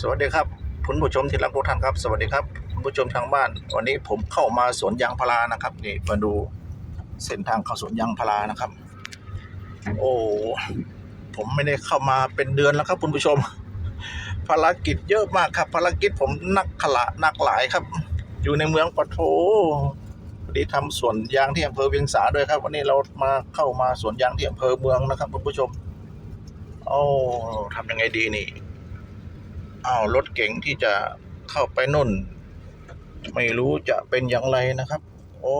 สวัสดีครับคุณผู้ชมที่รักทุกท่านครับ สวัสดีครับคุณผู้ชมทางบ้าน วันนี้ผมเข้ามาสวนยางพารานะครับนี่มาดูเส้นทางเข้าสวนยางพารานะครับ โอ้ผมไม่ได้เข้ามาเป็นเดือนแล้วครับคุณผู้ชม ภารกิจเยอะมากครับ ภารกิจผมนักขละนักหลายครับ อยู่ในเมืองปะโถดีทำสวนยางที่อำเภอเวียงสาด้วยครับ วันนี้เรามาเข้ามาสวนยางที่อำเภอเมืองนะครับคุณผู้ชมโอ้ทำยังไงดีนี่ อ้าวรถเก๋งที่จะเข้าไปนุ่น ไม่รู้จะเป็นอย่างไรนะครับ โอ้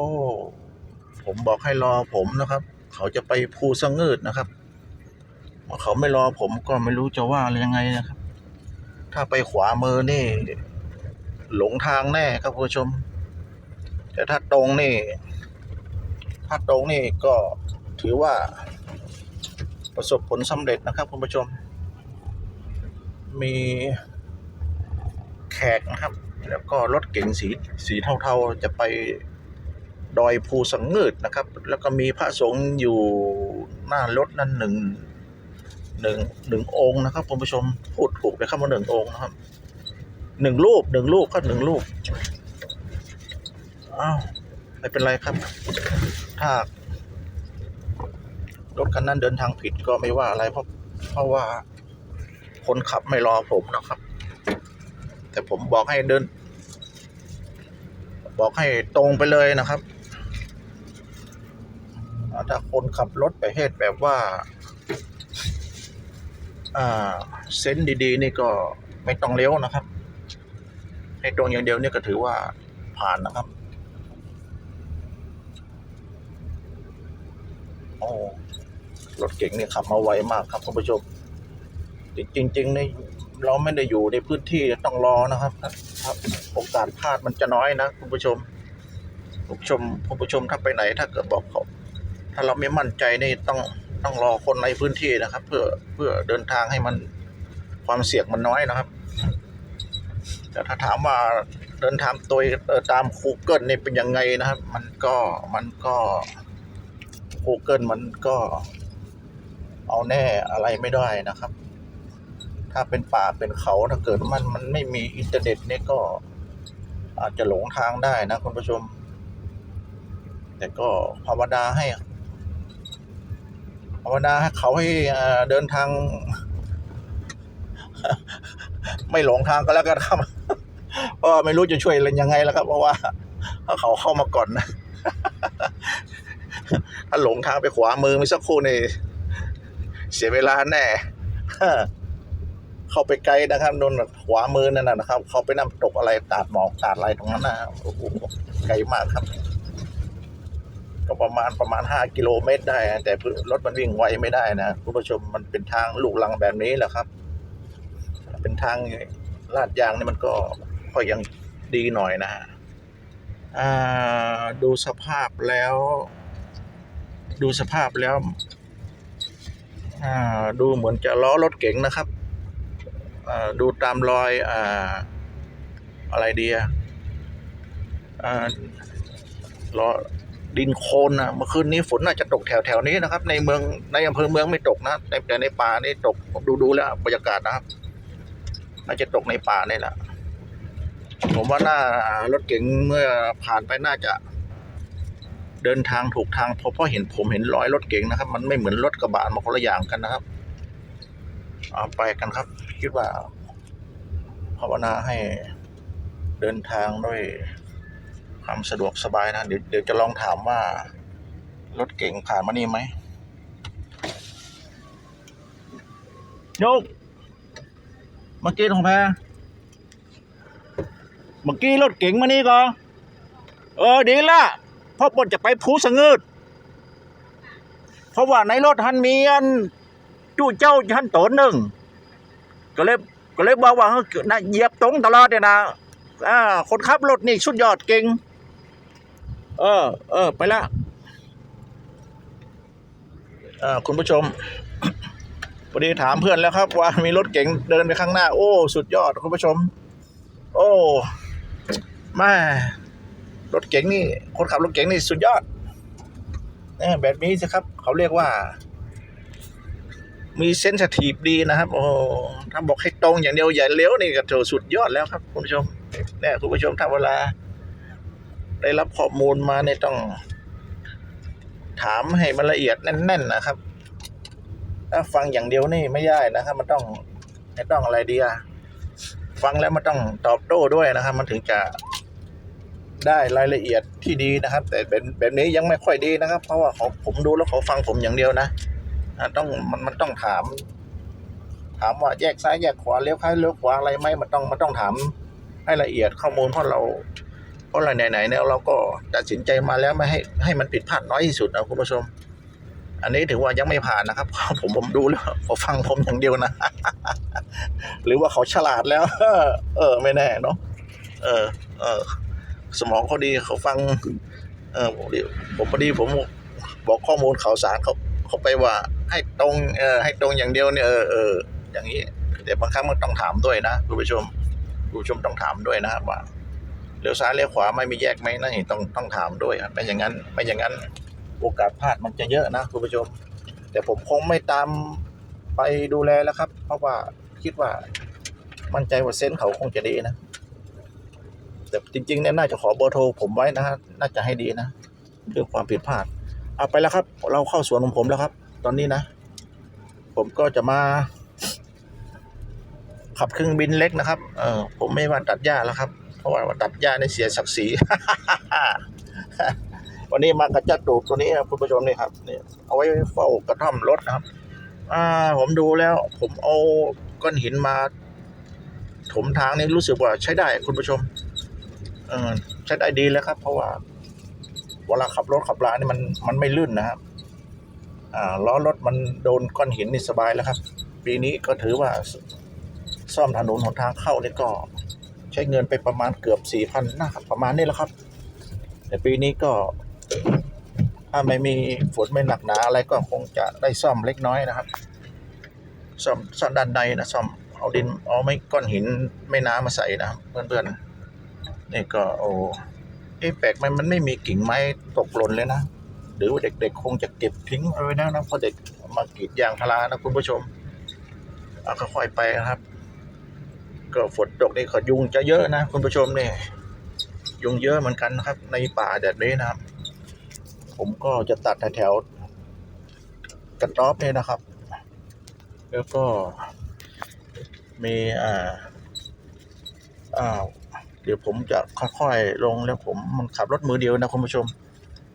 ผมบอกให้รอผมนะครับ เขาจะไปภูสะเงิดนะครับเขาไม่รอผมก็ไม่รู้จะว่าอะไรยังไงนะครับ ถ้าไปขวามือนี่ หลงทางแน่ครับผู้ชม แต่ถ้าตรงนี่ ถ้าตรงนี่ก็ถือว่าประสบผลสำเร็จนะครับคุณผู้ชม มี แขกนะครับ แล้วก็รถเก๋งสีสีเทาๆจะไปดอยภูสังเงิดนะครับ แล้วก็มีพระสงฆ์อยู่หน้ารถนั่นหนึ่งหนึ่งหนึ่งองค์นะครับคุณผู้ชมพูดถูกเลยครับว่าหนึ่งองค์นะครับหนึ่งรูปหนึ่งรูปก็หนึ่งรูปอ้าวไม่เป็นไรครับ ถ้ารถคันนั้นเดินทางผิดก็ไม่ว่าอะไรเพราะเพราะว่าคนขับไม่รอผมนะครับ แต่ผมบอกให้เดิน บอกให้ตรงไปเลยนะครับถ้าคนขับรถไปเหตุแบบว่าเซนดีๆ นี่ก็ไม่ต้องเลี้ยวนะครับ ให้ตรงอย่างเดียวนี่ก็ถือว่าผ่านนะครับ โอ้รถเก่งนี่ขับมาไวมากครับคุณผู้ชมจริงๆใน เราไม่ได้อยู่ในพื้นที่ต้องรอนะครับครับโอกาสพลาดมันจะน้อยนะคุณผู้ชมคุณผู้ชมคุณผู้ชมถ้าไปไหนถ้าเกิดบอกเขาถ้าเราไม่มั่นใจนี่ต้องต้องรอคนในพื้นที่นะครับ เพื่อเพื่อเดินทางให้มันความเสี่ยงมันน้อยนะครับ แต่ถ้าถามว่าเดินทางโดยเออตาม Google นี่เป็นยังไงนะครับ มันก็มันก็ Google มันก็เอาแน่อะไรไม่ได้นะครับ ถ้าเป็นป่าเป็นเขาถ้าเกิดมันมันไม่มีอินเทอร์เน็ตนี่ก็อาจจะหลงทางได้นะคุณผู้ชม แต่ก็ภาวนาให้ภาวนาให้เขาให้เดินทาง ไม่หลงทางก็แล้วกันครับเพราะไม่รู้จะช่วยอะไรยังไงแล้วครับ เพราะว่าเขาเข้ามาก่อนนะถ้าหลงทางไปขวามือไม่สักครู่นี่เสียเวลาแน่ เข้าไปไกลนะครับโดนขวามือนั่นนะครับ เขาไปน้ำตกอะไรตาดหมอกตาดอะไรตรงนั้นนะโอ้โหไกลมากครับ ก็ประมาณประมาณห้ากิโลเมตรได้ แต่รถมันวิ่งไวไม่ได้นะคุณผู้ชมมันเป็นทางลูกลังแบบนี้แหละครับ เป็นทางลาดยางนี่มันก็ก็ยังดีหน่อยนะฮะดูสภาพแล้ว ดูสภาพแล้วดูเหมือนจะล้อรถเก๋งนะครับ ดูตามรอยออะไรดีอะอ่าล้อดินโคลนนะเมื่อคืนนี้ฝนน่าจะตกแถวแถวนี้นะครับ ในเมืองในอำเภอเมืองไม่ตกนะแต่แต่ในป่านี่ตกดูดูแล้วบรรยากาศนะครับน่าจะตกในป่านี่แหละผมว่าน่ารถเก๋งเมื่อผ่านไปน่าจะ เดินทางถูกทางเพราะเพราะเห็นผมเห็นรอยรถเก๋งนะครับ มันไม่เหมือนรถกระบะมาคนละอย่างกันนะครับเอาไปกันครับ คิดว่าภาวนาให้เดินทางด้วยความสะดวกสบายนะ เดี๋ยวเดี๋ยวจะลองถามว่ารถเก๋งผ่านมานี่ไหมโยกเมื่อกี้ของแพรเมื่อกี้รถเก๋งมานี่ก่อนเออดีละพราะปนจะไปภูสงิดเพราะว่าในรถทันมีอันจู่เจ้าท่านโตนหนึ่ง ก็เลยก็เลยบอกว่าเฮ้ยนะเหยียบตรงตลอดเนี่ยนะอ่าคนขับรถนี่สุดยอดเก่งเออ เออ ไปละอ่าคุณผู้ชมพอดีถามเพื่อนแล้วครับ ว่ามีรถเก๋งเดินไปข้างหน้า โอ้ สุดยอดคุณผู้ชม โอ้แม่รถเก๋งนี่ คนขับรถเก๋งนี่สุดยอดแบบนี้สิครับ เขาเรียกว่า มีเซนสทีฟดีนะครับ โอ้ถ้าบอกให้ตรงอย่างเดียวอย่าเลี้ยวนี่ก็ถือสุดยอดแล้วครับ คุณผู้ชมเนี่ยคุณผู้ชมถ้าเวลา ได้รับข้อมูลมาเนี่ยต้อง ถามให้มันละเอียดแน่น ๆ นะครับ ถ้าฟังอย่างเดียวนี่ไม่ได้นะครับ มันต้องมันต้องอะไรดีอะฟังแล้วมันต้องตอบโต้ด้วยนะครับ มันถึงจะได้รายละเอียดที่ดีนะครับ แต่เป็นแบบนี้ยังไม่ค่อยดีนะครับ เพราะว่าผมดูแล้วเขาฟังผมอย่างเดียวนะ ต้องมันมันต้องถาม ถามว่าแยกซ้ายแยกขวาเลี้ยวซ้ายเลี้ยวขวาอะไรไหมมันต้องมันต้องถามให้ละเอียดข้อมูลเพราะเราเพราะอะไรไหนๆเนี่ยเราก็ตัดสินใจมาแล้วไม่ให้ให้มันผิดพลาดน้อยที่สุดนะคุณผู้ชม อันนี้ถือว่ายังไม่ผ่านนะครับผมผมดูแล้วเขาฟังผมอย่างเดียวนะ หรือว่าเขาฉลาดแล้ว เออ ไม่แน่เนาะเออ เออ สมองเขาดีเขาฟัง เออผมดีผมพอดีผมบอกข้อมูลข่าวสารเขาเขาไปว่า ให้ตรงเออให้ตรงอย่างเดียวเนี่ยเออเอออย่างนี้แต่บางครั้งมันต้องถามด้วยนะคุณผู้ชมคุณผู้ชมต้องถามด้วยนะครับว่าเลี้ยวซ้ายเลี้ยวขวาไม่มีแยกไหมนั่นต้องต้องถามด้วยครับไม่อย่างนั้นไม่อย่างนั้นโอกาสพลาดมันจะเยอะนะคุณผู้ชม แต่ผมคงไม่ตามไปดูแลแล้วครับ เพราะว่าคิดว่ามั่นใจว่าเซนเขาคงจะดีนะแต่จริงๆเนี่ยน่าจะขอเบอร์โทรผมไว้นะฮะน่าจะให้ดีนะเรื่องความผิดพลาดเอาไปแล้วครับ เราเข้าสวนของผมแล้วครับ ตอนนี้นะ ผมก็จะมา ขับเครื่องบินเล็กนะครับ เออผมไม่ว่าตัดหญ้าแล้วครับ เพราะว่าตัดหญ้าในเสียศักดิ์ศรี วันนี้มากระจัดตูดตัวนี้นะคุณผู้ชมนี่ครับนี่เอาไว้เฝ้ากระท่อมรถนะครับ อ่า ผมดูแล้ว ผมเอาก้อนหินมาถมทางนี่รู้สึกว่าใช้ได้คุณผู้ชม เออใช้ได้ดีแล้วครับ เพราะว่าเวลาขับรถขับลานี่มันมันไม่ลื่นนะครับ ล้อรถมันโดนก้อนหินนี่สบายแล้วครับ ปีนี้ก็ถือว่าซ่อมถนนหนทางเข้านี่ก็ใช้เงินไปประมาณเกือบสี่พันนะครับประมาณนี้แหละครับ แต่ปีนี้ก็ถ้าไม่มีฝนไม่หนักหนาอะไรก็คงจะได้ซ่อมเล็กน้อยนะครับ ซ่อมซ่อมด้านในนะซ่อมเอาดินเอาไม่ก้อนหินไม่น้ำมาใส่นะครับเพื่อนๆนี่ก็โอ้เอ๊ะแปลกไหมมันไม่มีกิ่งไม้ตกหล่นเลยนะ หรือว่าเด็กๆคงจะเก็บทิ้งเอาไว้นะนะพราะเด็กมากรีดยางพารานะคุณผู้ชมเอาค่อยๆไปนะครับ ก็ฝนตกนี่ก็ยุงจะเยอะนะคุณผู้ชมเนี่ยุงเยอะเหมือนกันนะครับ ในป่าแบบนี้นะครับ ผมก็จะตัดแถวๆกระต๊อบเนี่ยนะครับ แล้วก็มีอ่าอ่าเดี๋ยวผมจะค่อยๆลงแล้วผมมันขับรถมือเดียวนะคุณผู้ชม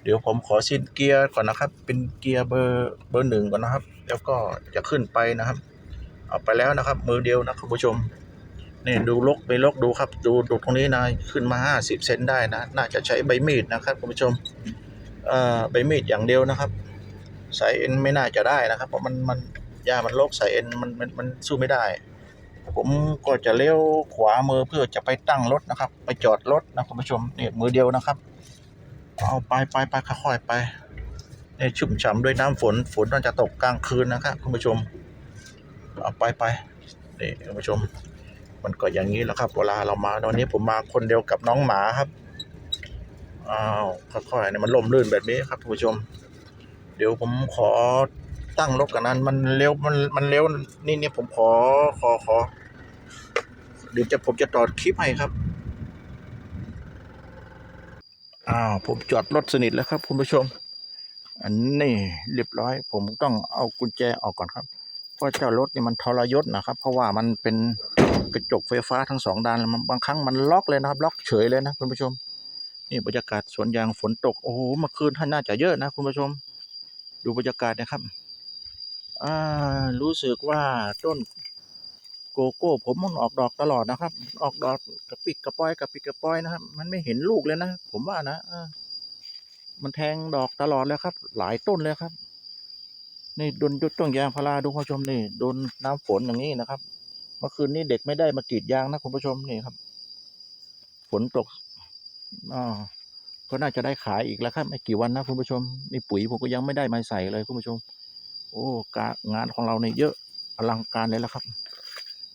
เดี๋ยวผมขอซินเกียร์ก่อนนะครับ เป็นเกียร์เบอร์เบอร์หนึ่งก่อนนะครับ แล้วก็จะขึ้นไปนะครับ เอาไปแล้วนะครับ มือเดียวนะคุณผู้ชมนี่ดูลกไปลกดูครับ ดูดูตรงนี้นะขึ้นมาห้าสิบเซนได้นะ น่าจะใช้ใบมีดนะครับคุณผู้ชมเอ่อใบมีดอย่างเดียวนะครับ สายเอ็นไม่น่าจะได้นะครับ เพราะมันมันยามันลกสายเอ็นมันมันมันสู้ไม่ได้ ผมก็จะเลี้ยวขวามือเพื่อจะไปตั้งรถนะครับ ไปจอดรถนะคุณผู้ชมนี่มือเดียวนะครับ เอาไปไปไปค่อยๆไปนี่ชุ่มฉ่ำด้วยน้ำฝนฝนน่าจะตกกลางคืนนะครับคุณผู้ชม เอาไปไปนี่คุณผู้ชม มันก็อย่างนี้แหละครับ เวลาเรามาตอนนี้ผมมาคนเดียวกับน้องหมาครับอ้าวค่อยๆเนี่ยมันล่มลื่นแบบนี้ครับคุณผู้ชม เดี๋ยวผมขอตั้งรถกันนั้น มันเร็วมันมันเร็วนี่เนี่ยผมขอขอขอเดี๋ยวจะผมจะจอดคลิปให้ครับ อ้าวผมจอดรถสนิทแล้วครับคุณผู้ชม อันนี้เรียบร้อย ผมต้องเอากุญแจออกก่อนครับ เพราะเจ้ารถนี่มันทรยศนะครับ เพราะว่ามันเป็นกระจกไฟฟ้าทั้งสองด้านแล้วมันบางครั้งมันล็อกเลยนะครับ ล็อกเฉยเลยนะคุณผู้ชม นี่บรรยากาศสวนยางฝนตก โอ้โหเมื่อคืนท่านน่าจะเยอะนะคุณผู้ชม ดูบรรยากาศนะครับอ่ารู้สึกว่าต้น โกโก้ ผมมันออกดอกตลอดนะครับ ออกดอกกระปิกกระปอยกระปิกกระปอยนะครับ มันไม่เห็นลูกเลยนะผมว่านะมันแทงดอกตลอดเลยครับ หลายต้นเลยครับ นี่โดนยดต้นยางพาราดูคุณผู้ชมนี่โดนน้ำฝนอย่างนี้นะครับ เมื่อคืนนี้เด็กไม่ได้มากรีดยางนะคุณผู้ชมนี่ครับ ฝนตกอ่าก็น่าจะได้ขายอีกแล้วครับไม่กี่วันนะคุณผู้ชมนี่ปุ๋ยผมก็ยังไม่ได้มาใส่เลยคุณผู้ชม โอ้การงานของเราเนี่ยเยอะอลังการเลยแล้วครับ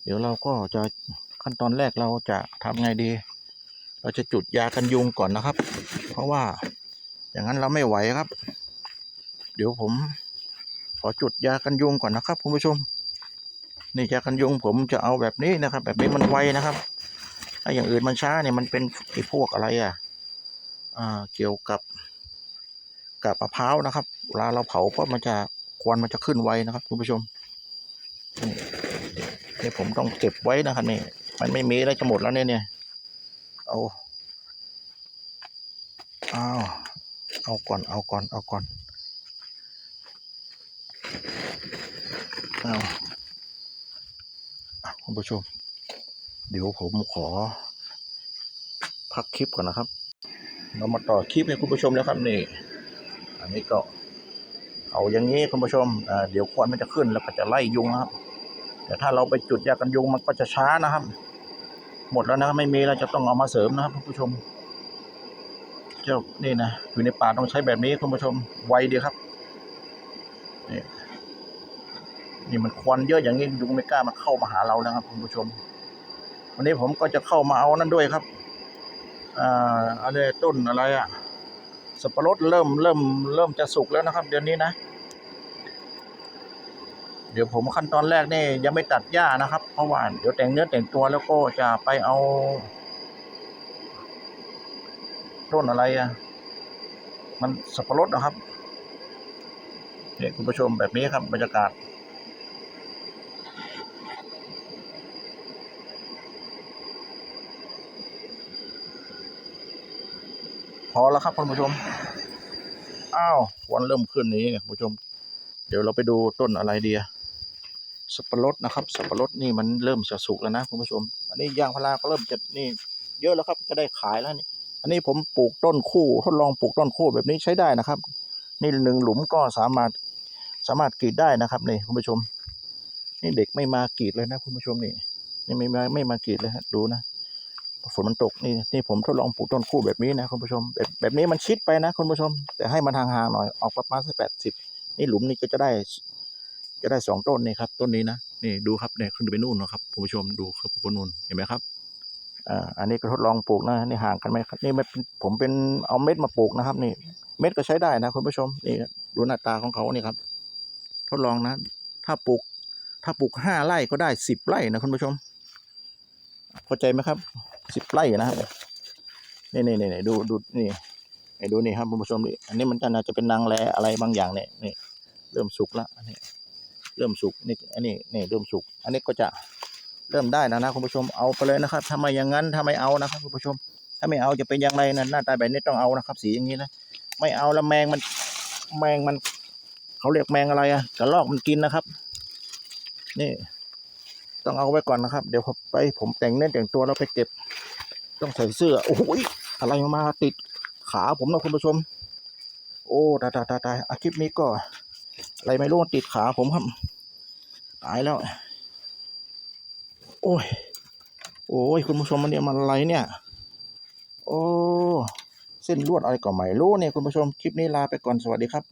เดี๋ยวเราก็จะขั้นตอนแรกเราจะทำไงดี เราจะจุดยากันยุงก่อนนะครับ เพราะว่าอย่างนั้นเราไม่ไหวครับ เดี๋ยวผมขอจุดยากันยุงก่อนนะครับคุณผู้ชม นี่ยากันยุงผมจะเอาแบบนี้นะครับ แบบนี้มันไวนะครับถ้าอย่างอื่นมันช้าเนี่ยมันเป็นไอ้พวกอะไรอะอ่าเกี่ยวกับกับมะพร้าวนะครับเวลาเราเผาก็มันจะควันมันจะขึ้นไวนะครับคุณผู้ชม นี่ผมต้องเก็บไว้นะครับนี่ มันไม่มีแล้วจะหมดแล้วเนี่ยเนี่ยเอาเอาเอาก่อน เอาก่อน เอาก่อนเอาคุณผู้ชม เดี๋ยวผมขอ พักคลิปก่อนนะครับ เรามาต่อคลิปให้คุณผู้ชมแล้วครับนี่ อันนี้ก็ เอาอย่างนี้คุณผู้ชมเดี๋ยวควันมันจะขึ้นแล้วก็จะไล่ยุงนะครับ แต่ถ้าเราไปจุดยากันยุงมันก็จะช้านะครับ หมดแล้วนะไม่มีเราจะต้องเอามาเสริมนะครับคุณผู้ชมเจ้านี่นะอยู่ในป่าต้องใช้แบบนี้คุณผู้ชมไวดีครับนี่นี่มันควันเยอะอย่างนี้ยุงไม่กล้ามาเข้ามาหาเราแล้วครับ คุณผู้ชม วันนี้ผมก็จะเข้ามาเอานั่นด้วยครับอ่าอะไรต้นอะไรอะสับปะรดเริ่มเริ่มเริ่มจะสุกแล้วนะครับ เดือนนี้นะ เดี๋ยวผมขั้นตอนแรกนี่ยังไม่ตัดหญ้านะครับ เพราะว่าเดี๋ยวแต่งเนื้อแต่งตัวแล้วก็จะไปเอาต้นอะไรอะมันสับปะรดนะครับเนี่ยคุณผู้ชมแบบนี้ครับบรรยากาศพอแล้วครับคุณผู้ชม อ้าววันเริ่มขึ้นนี้เนี่ยคุณผู้ชม เดี๋ยวเราไปดูต้นอะไรดีอะ สับปะรดนะครับสับปะรดนี่มันเริ่มจะสุกแล้วนะคุณผู้ชม อันนี้ยางพาราก็เริ่มจะนี่เยอะแล้วครับจะได้ขายแล้วนี่ อันนี้ผมปลูกต้นคู่ทดลองปลูกต้นคู่แบบนี้ใช้ได้นะครับ นี่หนึ่งหลุมก็สามารถสามารถกรีดได้นะครับนี่คุณผู้ชม นี่เด็กไม่มากรีดเลยนะคุณผู้ชมนี่นี่ไม่มาไม่มากรีดเลยฮะดูนะฝนมันตกนี่นี่ผมทดลองปลูกต้นคู่แบบนี้นะคุณผู้ชม แบบแบบนี้มันชิดไปนะคุณผู้ชม แต่ให้มันห่างๆหน่อยออกประมาณสักแปดสิบนี่หลุมนี้ก็จะได้ จะได้สองต้นนี่ครับต้นนี้นะนี่ดูครับเนี่ยขึ้นไปนู่นนะครับคุณผู้ชมดูครับบนนู่นเห็นไหมครับอ่าอันนี้ก็ทดลองปลูกนะนี่ห่างกันไหมครับนี่มันผมเป็นเอาเม็ดมาปลูกนะครับ นี่ เม็ดก็ใช้ได้นะคุณผู้ชมนี่ดูหน้าตาของเขานี่ครับ ทดลองนะ ถ้าปลูก ถ้าปลูกห้าไร่ก็ได้สิบไร่นะคุณผู้ชมเข้าใจไหมครับสิบไร่นะครับนี่นี่นี่ดูดูนี่นี่ดูนี่ครับคุณผู้ชมนี่อันนี้มันก็น่าจะเป็นนางแรอะไรบางอย่างเนี่ยนี่เริ่มสุกแล้วอันนี้ เริ่มสุกนี่อันนี้นี่เริ่มสุก อันนี้ก็จะเริ่มได้แล้วนะคุณผู้ชมเอาไปเลยนะครับถ้าไมอย่างนั้นถ้าไมเอานะครับคุณผู้ชม ถ้าไม่เอาจะเป็นอย่างไรนะหน้าตาแบบนี้ต้องเอานะครับ สีอย่างนี้นะไม่เอาแล้วแมงมันแมงมัน เขาเรียกแมงอะไรอะกระรอกมันกินนะครับ นี่ ต้องเอาไว้ก่อนนะครับ เดี๋ยวผมไปผมแต่งเนื้อแต่งตัวแล้วไปเก็บ ต้องใส่เสื้อโอ้ยอะไรมาติดขาผมนะคุณผู้ชม โอ้ตายตายตายตายอาคลิปนี้ก็ อะไรไม่รู้ติดขาผมครับ ตายแล้ว โอ้ย โอ้ยคุณผู้ชมมันเนี่ยมันอะไรเนี่ย โอ้ เส้นลวดอะไรก็ไม่รู้เนี่ยคุณผู้ชมคลิปนี้ลาไปก่อนสวัสดีครับ